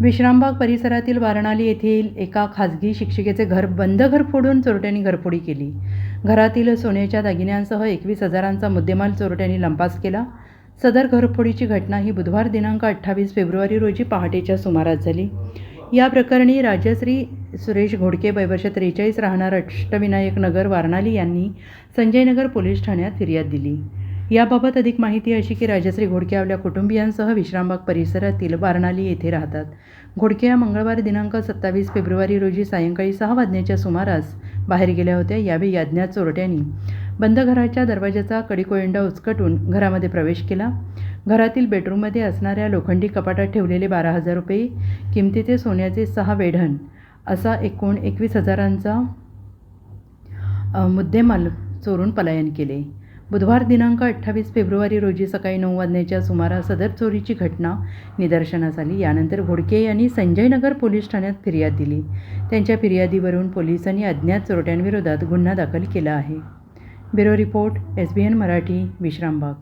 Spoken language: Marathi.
विश्रामबाग परिसरातील वारणाली येथील एका खाजगी शिक्षिकेचे घर बंद घर फोडून चोरट्यांनी घरफोडी केली. घरातील सोन्याच्या दागिन्यांसह एकवीस हजारांचा मुद्देमाल चोरट्यांनी लंपास केला. सदर घरफोडीची घटना ही बुधवार दिनांक अठ्ठावीस फेब्रुवारी रोजी पहाटेच्या सुमारास झाली. या प्रकरणी राजश्री सुरेश घोडके वयवर्ष त्रेचाळीस राहणार अष्टविनायक नगर वारणाली यांनी संजयनगर पोलीस ठाण्यात फिर्याद दिली. याबाबत अधिक माहिती अशी की राजश्री घोडके आपल्या कुटुंबियांसह विश्रामबाग परिसरातील वारणाली येथे राहतात. घोडके या मंगळवार दिनांक सत्तावीस फेब्रुवारी रोजी सायंकाळी सहा वाजण्याच्या सुमारास बाहेर गेल्या होत्या यावेळी याज्ञात चोरट्यांनी बंद घराच्या दरवाजाचा कडीकोयंडा उचकटून घरामध्ये प्रवेश केला. घरातील बेडरूममध्ये असणाऱ्या लोखंडी कपाटात ठेवलेले बारा हजार रुपये किमतीचे सोन्याचे सहा वेढण असा एकूण एकवीस हजारांचा मुद्देमाल चोरून पलायन केले. बुधवार दिनांक अठ्ठावीस फेब्रुवारी रोजी सकाळी नऊ वाजण्याच्या सुमारास सदर चोरीची घटना निदर्शनास आली. यानंतर घोडके यांनी संजयनगर पोलीस ठाण्यात फिर्याद दिली. त्यांच्या फिर्यादीवरून पोलिसांनी अज्ञात चोरट्यांविरोधात गुन्हा दाखल केला आहे. Bureau report S B N Marathi Vishrambag.